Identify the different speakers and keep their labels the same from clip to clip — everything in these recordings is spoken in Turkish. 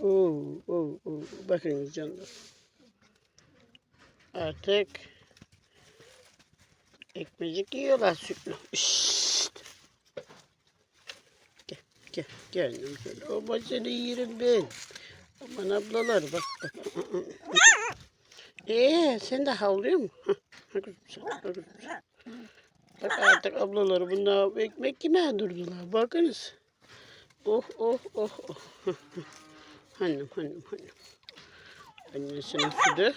Speaker 1: Oo, oo, oo. Bakın canlar. Artık ekmecik yiyorlar sütlü. Şşt. Gel, gel, gel. Şöyle. O seni yerim ben. Aman ablalar bak. Ee, sen de havlıyor mu? Bak artık ablaları bunlar ekmek yemeye durdular. Bakınız. Oh oh oh oh. Hanım hanım hanım. Annesinin sütü.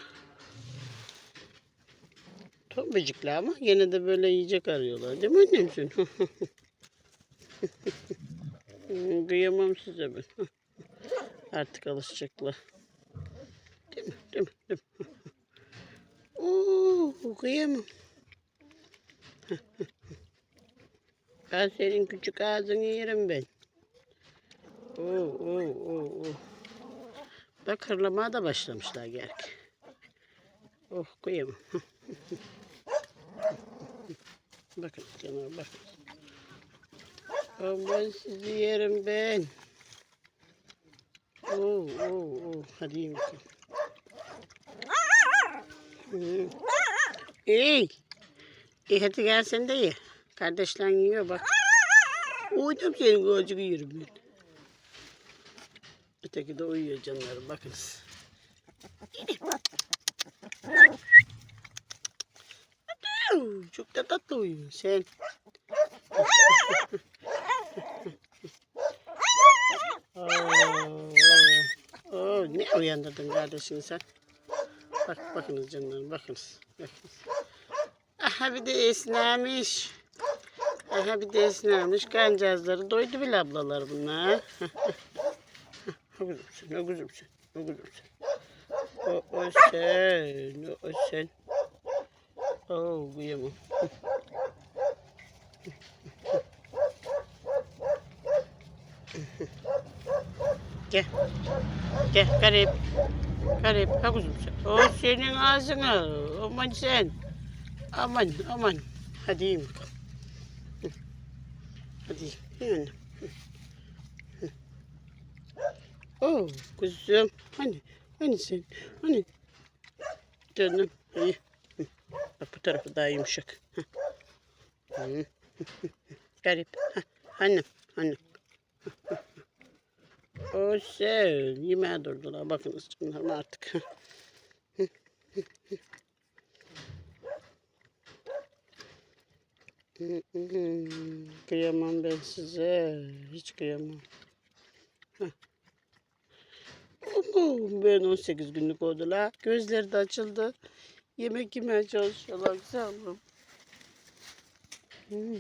Speaker 1: Tombacıklar ama yine de böyle yiyecek arıyorlar. Değil mi annem sen? Hmm, Kıyamam size ben. Artık alışacaklar. Değil mi? Değil mi? Değil mi? Oo, kıyamam. Ben senin küçük ağzını yerim ben. Oo, oo, oo, oo. Bak hırlamaya da başlamışlar gerek. Oh kıyamam. bakın canavar bakın. Aman sizi yerim ben. Oo, oo, oo. Hadi yiyin. İyi. İyi hadi gel sen de ye. Kardeşlerin yiyor bak. Uydum senin gözünü yerim ben. Öteki de uyuyor canlarım bakınız. Çok da tatlı uyuyor sen. Oo, oo, oo, ne uyandırdın kardeşini sen? Bak bakınız canlarım bakınız. bakınız. Aha bir de esnemiş. Aha bir de esnemiş. Kancağızları doydu bile ablalar bunlar. O kuzum sen, o kuzum sen, o kuzum sen. O, o sen, o, o sen. Oo, kıyamam. Gel. Gel garip. Garip. Ha kuzum sen. O senin ağzına. Aman sen. Aman aman. Hadi. Hı. Hadi yiyin. Oo kuzum. Hani. Hani sen. Hani. Canım. İyi. Bak bu tarafı daha yumuşak. Garip. Ha, Annem. Annem. O sen. Yemeğe durdular. Bakınız canlarım artık. Kıyamam ben size. Hiç kıyamam. Heh. Ben 18 günlük oldular. Gözleri de açıldı. Yemek yemeye çalışıyorlar. Güzel oğlum. Hmm.